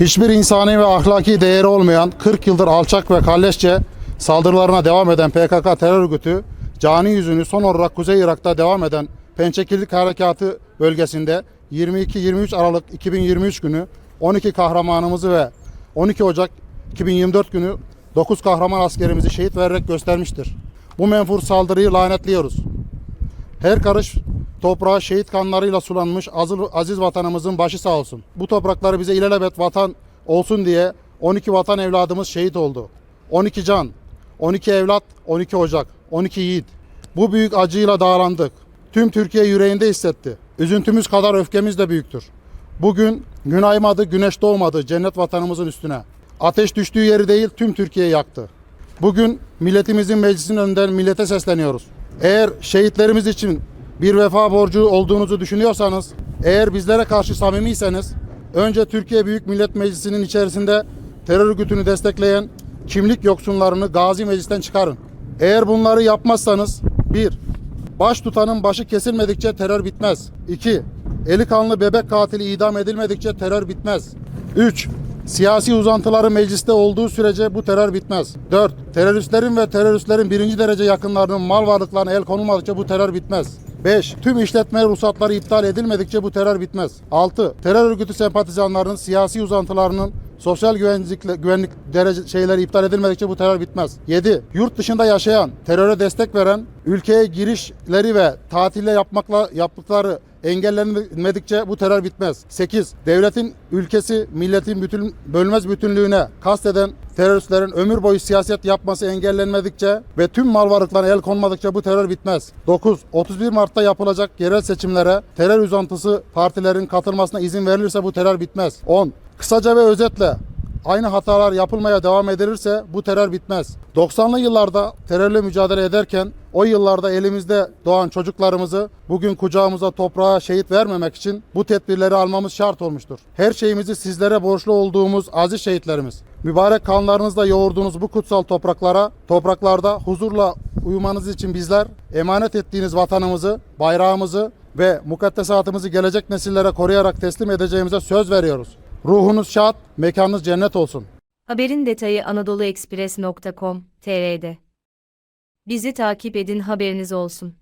Hiçbir insani ve ahlaki değeri olmayan 40 yıldır alçak ve kalleşçe saldırılarına devam eden PKK terör örgütü, cani yüzünü son olarak Kuzey Irak'ta devam eden Pençekirlik Harekatı bölgesinde 22-23 Aralık 2023 günü 12 kahramanımızı ve 12 Ocak 2024 günü 9 kahraman askerimizi şehit vererek göstermiştir. Bu menfur saldırıyı lanetliyoruz. Her karış toprağa şehit kanlarıyla sulanmış azıl- aziz vatanımızın başı sağ olsun. Bu toprakları bize ilelebet vatan olsun diye 12 vatan evladımız şehit oldu. 12 can, 12 evlat, 12 ocak, 12 yiğit. Bu büyük acıyla dağlandık. Tüm Türkiye yüreğinde hissetti. Üzüntümüz kadar öfkemiz de büyüktür. Bugün gün aymadı, güneş doğmadı cennet vatanımızın üstüne. Ateş düştüğü yeri değil tüm Türkiye'yi yaktı. Bugün milletimizin meclisin önünden millete sesleniyoruz. Eğer şehitlerimiz için bir vefa borcu olduğunuzu düşünüyorsanız, eğer bizlere karşı samimiyseniz, önce Türkiye Büyük Millet Meclisi'nin içerisinde terör örgütünü destekleyen kimlik yoksunlarını Gazi Meclis'ten çıkarın. Eğer bunları yapmazsanız, bir, Baş tutanın başı kesilmedikçe terör bitmez. 2. Eli kanlı bebek katili idam edilmedikçe terör bitmez. 3. Siyasi uzantıları mecliste olduğu sürece bu terör bitmez. 4. Teröristlerin ve teröristlerin birinci derece yakınlarının mal varlıklarına el konulmadıkça bu terör bitmez. 5. Tüm işletme ruhsatları iptal edilmedikçe bu terör bitmez. 6. Terör örgütü sempatizanlarının siyasi uzantılarının sosyal güvenlik, güvenlik derece şeyleri iptal edilmedikçe bu terör bitmez. 7. Yurt dışında yaşayan, teröre destek veren, ülkeye girişleri ve tatille yapmakla yaptıkları engellenmedikçe bu terör bitmez. 8. Devletin, ülkesi, milletin bütün bölmez bütünlüğüne kasteden teröristlerin ömür boyu siyaset yapması engellenmedikçe ve tüm mal varlıklarına el konmadıkça bu terör bitmez. 9. 31 Mart'ta yapılacak yerel seçimlere terör uzantısı partilerin katılmasına izin verilirse bu terör bitmez. 10. Kısaca ve özetle aynı hatalar yapılmaya devam edilirse bu terör bitmez. 90'lı yıllarda terörle mücadele ederken o yıllarda elimizde doğan çocuklarımızı bugün kucağımıza toprağa şehit vermemek için bu tedbirleri almamız şart olmuştur. Her şeyimizi sizlere borçlu olduğumuz aziz şehitlerimiz. Mübarek kanlarınızla yoğurduğunuz bu kutsal topraklara, topraklarda huzurla uyumanız için bizler emanet ettiğiniz vatanımızı, bayrağımızı ve mukaddesatımızı gelecek nesillere koruyarak teslim edeceğimize söz veriyoruz. Ruhunuz şad, mekanınız cennet olsun. Haberin detayı anadoluexpress.com.tr'de. Bizi takip edin haberiniz olsun.